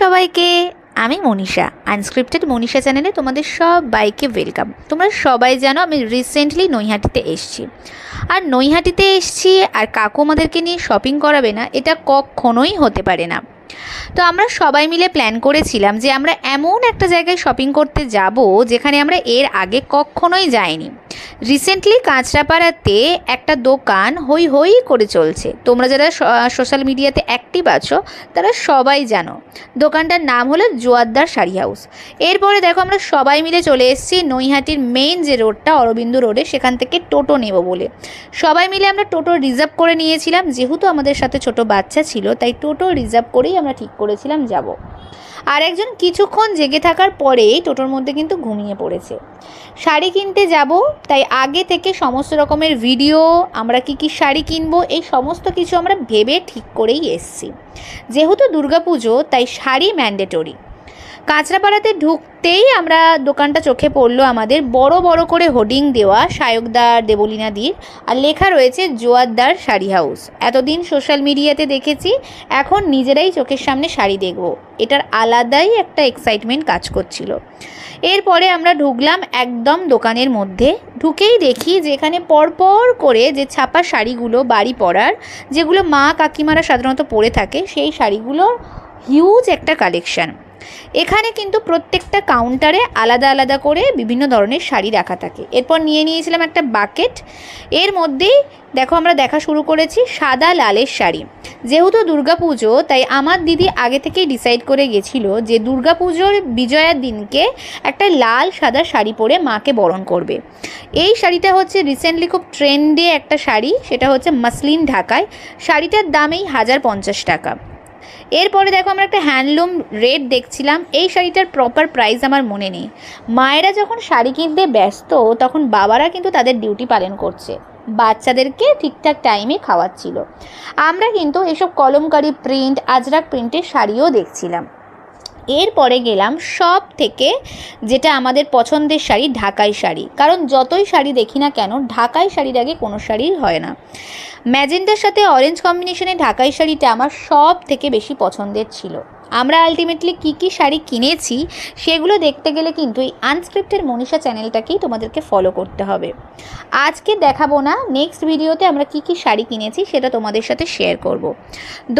সবাইকে, আমি মনীষা আনস্ক্রিপ্টেড মনীষা চ্যানেলে তোমাদের সবাইকে ওয়েলকাম তোমরা সবাই জানো আমি রিসেন্টলি নৈহাটিতে এসেছি। আর নৈহাটিতে এসেছি আর কাকু আমাদেরকে নিয়ে শপিং করাবে না, এটা কখনোই হতে পারে না। তো আমরা সবাই মিলে প্ল্যান করেছিলাম যে আমরা এমন একটা জায়গায় শপিং করতে যাব যেখানে আমরা এর আগে কখনোই যাইনি। রিসেন্টলি কাঁচরাপাড়াতে একটা দোকান হই হই করে চলছে। তোমরা যারা সোশ্যাল মিডিয়াতে অ্যাক্টিভ আছো, তারা সবাই জানো। দোকানটার নাম হলো জোয়ারদার শাড়ি হাউস। এরপরে দেখো আমরা সবাই মিলে চলে এসেছি নৈহাটির মেইন যে রোডটা, অরবিন্দ রোডে, সেখান থেকে টোটো নেব বলে। সবাই মিলে আমরা টোটো রিজার্ভ করে নিয়েছিলাম। যেহেতু আমাদের সাথে ছোট বাচ্চা ছিল, তাই টোটো রিজার্ভ করেই আমরা ঠিক করেছিলাম যাব। আর একজন কিছুক্ষণ জেগে থাকার পরেই টোটোর মধ্যে কিন্তু ঘুমিয়ে পড়েছে। শাড়ি কিনতে যাব, তাই আগে থেকে সমস্ত রকমের ভিডিও, আমরা কি কি শাড়ি কিনবো, এই সমস্ত কিছু আমরা ভেবে ঠিক করেই এসছি। যেহেতু দুর্গাপুজো, তাই শাড়ি ম্যান্ডেটরি। কাঁচরাপাড়াতে ঢুকতেই আমরা দোকানটা চোখে পড়ল আমাদের বড় বড় করে হোর্ডিং দেওয়া সায়কদার, দেবলীনাদির আর লেখা রয়েছে জোয়ারদার শাড়ি হাউস। এতদিন সোশ্যাল মিডিয়াতে দেখেছি, এখন নিজেরাই চোখের সামনে শাড়ি দেখব। এটার আলাদাই একটা এক্সাইটমেন্ট কাজ করছিল। এরপরে আমরা ঢুকলাম একদম দোকানের মধ্যে, ঢুকেই দেখি যে এখানে পরপর করে যে ছাপা শাড়িগুলো বাড়ি পরার, যেগুলো মা কাকিমারা সাধারণত পরে থাকে, সেই শাড়িগুলোর হিউজ একটা কালেকশান এখানে কিন্তু প্রত্যেকটা কাউন্টারে আলাদা আলাদা করে বিভিন্ন ধরনের শাড়ি রাখা থাকে। এরপর নিয়ে নিয়েছিলাম একটা বাকেট এর মধ্যেই দেখো আমরা দেখা শুরু করেছি সাদা লালের শাড়ি। যেহেতু দুর্গাপুজো, তাই আমার দিদি আগে থেকেই ডিসাইড করে গেছিল যে দুর্গাপুজোর বিজয়ার দিনকে একটা লাল সাদা শাড়ি পরে মাকে বরণ করবে। এই শাড়িটা হচ্ছে রিসেন্টলি খুব ট্রেন্ডে একটা শাড়ি, সেটা হচ্ছে মাসলিন ঢাকায়। শাড়িটার দামেই হাজার পঞ্চাশ টাকা। এরপরে দেখো আমরা একটা হ্যান্ডলুম রেড দেখছিলাম। এই শাড়িটার প্রপার প্রাইস আমার মনে নেই। মায়েরা যখন শাড়ি কিনতে ব্যস্ত, তখন বাবারা কিন্তু তাদের ডিউটি পালন করছে। বাচ্চাদেরকে ঠিকঠাক টাইমে খাওয়াচ্ছিল। আমরা কিন্তু এসব কলমকারি প্রিন্ট আজরাক প্রিন্টের শাড়িও দেখছিলাম। এরপরে গেলাম সব থেকে যেটা আমাদের পছন্দের শাড়ি, ঢাকাই শাড়ি। কারণ যতই শাড়ি দেখি না কেন, ঢাকাই শাড়ির আগে কোনো শাড়ির হয় না। ম্যাজেন্টার সাথে অরেঞ্জ কম্বিনেশনে ঢাকাই শাড়িটা আমার সব থেকে বেশি পছন্দের ছিল। আমরা আলটিমেটলি কী কী শাড়ি কিনেছি, সেগুলো দেখতে গেলে কিন্তু এই আনস্ক্রিপ্টের মনীষা চ্যানেলটাকেই তোমাদেরকে ফলো করতে হবে। আজকে দেখাবো না নেক্সট ভিডিওতে আমরা কী কী শাড়ি কিনেছি সেটা তোমাদের সাথে শেয়ার করব।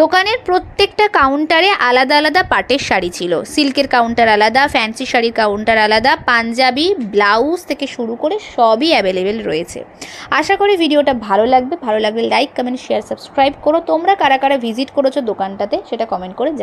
দোকানের প্রত্যেকটা কাউন্টারে আলাদা আলাদা পাটের শাড়ি ছিল। সিল্কের কাউন্টার আলাদা ফ্যান্সি শাড়ির কাউন্টার আলাদা, পাঞ্জাবি ব্লাউজ থেকে শুরু করে সবই অ্যাভেলেবেল রয়েছে। আশা করি ভিডিওটা ভালো লাগবে, ভালো লাগলে লাইক কমেন্ট শেয়ার সাবস্ক্রাইব করো। তোমরা কারা কারা ভিজিট করেছ দোকানটাতে সেটা কমেন্ট করে জানো